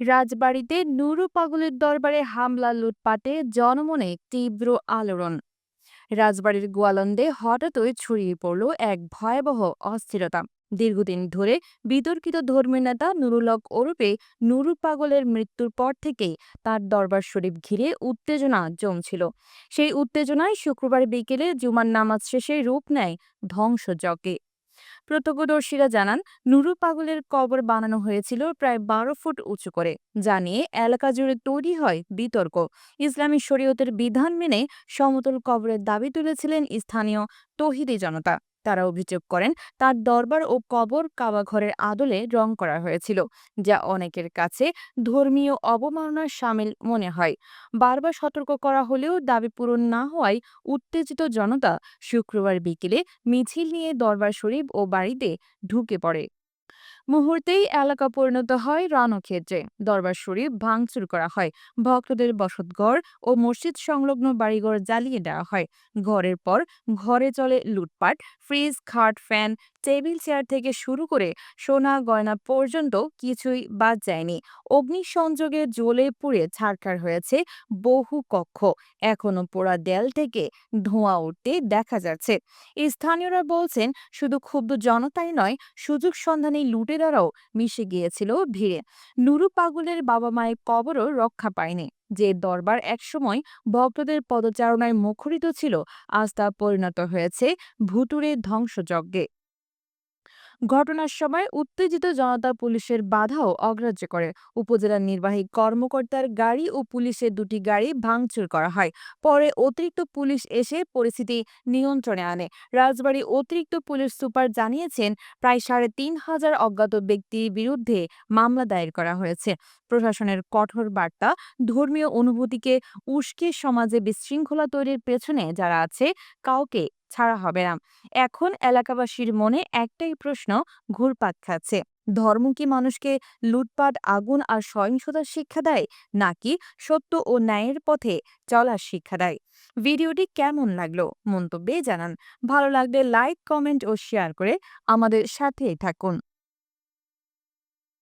রাজবাড়িতে নুরু পাগলের দরবারে হামলা, লুটপাটে জনমনে তীব্র আলোড়ন। রাজবাড়ির গোয়ালন্দে হঠাৎই ছড়িয়ে পড়ল এক ভয়াবহ অস্থিরতা। দীর্ঘদিন ধরে বিতর্কিত ধর্মীয় নেতা নুরুলক ওরফে নুরু পাগলের মৃত্যুর পর থেকেই তার দরবার শরীফ ঘিরে উত্তেজনা জমছিল। সেই উত্তেজনায় শুক্রবার বিকেলে জুমার নামাজ শেষে রূপ নেয় ধ্বংসযজ্ঞে। প্রত্যক্ষদর্শীরা জানান, নুরু পাগলের কবর বানানো হয়েছিল প্রায় বারো ফুট উঁচু করে, যা নিয়ে এলাকা জুড়ে তৈরি হয় বিতর্ক। ইসলামী শরীয়তের বিধান মেনে সমতল কবরের দাবি তুলেছিলেন স্থানীয় তহিদি জনতা। তারা অভিযোগ করেন, তার দরবার ও কবর কাবাঘরের আদলে রং করা হয়েছিল, যা অনেকের কাছে ধর্মীয় অবমাননার সামিল মনে হয়। বারবার সতর্ক করা হলেও দাবি পূরণ না হওয়ায় উত্তেজিত জনতা শুক্রবার বিকেলে মিছিল নিয়ে দরবার শরীফ ও বাড়িতে ঢুকে পড়ে। মুহূর্তেই এলাকা পরিণত হয় রণক্ষেত্রে দরবার শরীফ ভাঙচুর করা হয়। ভক্তদের বসতঘর ও মসজিদ সংলগ্ন বাড়িঘর জ্বালিয়ে দেওয়া হয়। ঘরের পর ঘরে চলে লুটপাট, ফ্রিজ, খাট, ফ্যান, টেবিল, চেয়ার থেকে শুরু করে সোনা গয়না পর্যন্ত কিছুই বাদ যায়নি। অগ্নিসংযোগে জ্বলে পুড়ে ছারখার হয়েছে বহু কক্ষ। এখনও পোড়া দেয়াল থেকে ধোঁয়া উঠতে দেখা যাচ্ছে। স্থানীয়রা বলছেন, শুধু ক্ষুব্ধ জনতাই নয়, সুযোগ সন্ধানী লুটেরারাও মিশে গিয়েছিল ভিড়ে। নুরু পাগলের বাবা মায়ের কবরও রক্ষা পায়নি। যে দরবার একসময় ভক্তদের পদচারণায় মুখরিত ছিল আস্থা পরিণত হয়েছে ভুতুরে ধ্বংসযজ্ঞে। ঘটনার সময় উত্তেজিত জনতা পুলিশের বাধাও অগ্রাহ্য করে। উপজেলা নির্বাহী কর্মকর্তার গাড়ি ও পুলিশের দুটি গাড়ি ভাঙচুর করা হয়। পরে অতিরিক্ত পুলিশ এসে পরিস্থিতি নিয়ন্ত্রণে আনে। রাজবাড়ী অতিরিক্ত পুলিশ সুপার জানিয়েছেন, প্রায় সাড়ে তিন হাজার অজ্ঞাত ব্যক্তির বিরুদ্ধে মামলা দায়ের করা হয়েছে। প্রশাসনের কঠোর বার্তা, ধর্মীয় অনুভূতিকে উস্কে সমাজে বিশৃঙ্খলা তৈরির পেছনে যারা আছে, কাউকে ছাড়া হবে না। এখন এলাকাবাসীর মনে একটাই প্রশ্ন ঘুরপাক খাচ্ছে। ধর্ম কি মানুষকে লুটপাট, আগুন আর সহিংসতার শিক্ষা দেয়, নাকি সত্য ও ন্যায়ের পথে চলার শিক্ষা দেয়? ভিডিওটি কেমন লাগল মন্তব্যে জানান। ভালো লাগলে লাইক, কমেন্ট ও শেয়ার করে আমাদের সাথেই থাকুন।